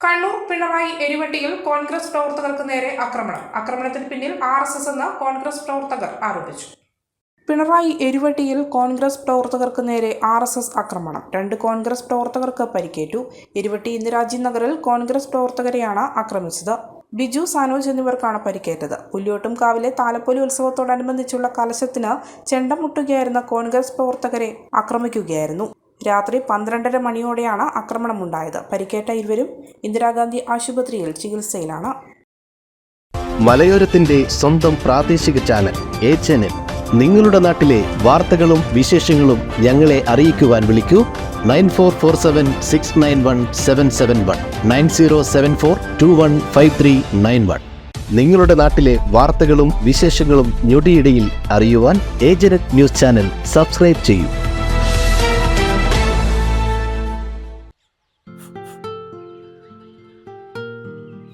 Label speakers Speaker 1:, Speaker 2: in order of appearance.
Speaker 1: കണ്ണൂർ പിണറായി എരിവട്ടിയിൽ കോൺഗ്രസ് പ്രവർത്തകർക്ക് നേരെ ആക്രമണം. ആക്രമണത്തിന് പിന്നിൽ ആർ എസ് എസ് എന്ന കോൺഗ്രസ് പ്രവർത്തകർ ആരോപിച്ചു. പിണറായി എരിവട്ടിയിൽ കോൺഗ്രസ് പ്രവർത്തകർക്ക് നേരെ ആർ എസ് എസ് ആക്രമണം. രണ്ട് കോൺഗ്രസ് പ്രവർത്തകർക്ക് പരിക്കേറ്റു. എരിവട്ടി ഇന്ദിരാജി നഗറിൽ കോൺഗ്രസ് പ്രവർത്തകരെയാണ് ആക്രമിച്ചത്. ബിജു സാനോജ് എന്നിവർക്കാണ് പരിക്കേറ്റത്. പുല്യോട്ടും കാവിലെ താലപ്പൊലി ഉത്സവത്തോടനുബന്ധിച്ചുള്ള കലശത്തിന് ചെണ്ടമുട്ടുകയായിരുന്ന കോൺഗ്രസ് പ്രവർത്തകരെ ആക്രമിക്കുകയായിരുന്നു. രാത്രി പന്ത്രണ്ടര മണിയോടെയാണ് ആക്രമണമുണ്ടായത്. പരിക്കേറ്റ ഇരുവരും ഇന്ദിരാഗാന്ധി ആശുപത്രിയിൽ ചികിത്സയിലാണ്.
Speaker 2: മലയോരത്തിന്റെ സ്വന്തം പ്രാദേശിക ചാനൽ എ ചാനൽ. നിങ്ങളുടെ നാട്ടിലെ വാർത്തകളും വിശേഷങ്ങളും ഞങ്ങളെ അറിയിക്കുവാൻ വിളിക്കൂ. Nine four four seven six nine one seven seven one. Nine zero seven four two one five three nine one. നിങ്ങളുടെ നാട്ടിലെ വാർത്തകളും വിശേഷങ്ങളും ഞൊടിയിടയിൽ അറിയുവാൻ ഏജനറ്റ് ന്യൂസ് ചാനൽ സബ്സ്ക്രൈബ് ചെയ്യൂ.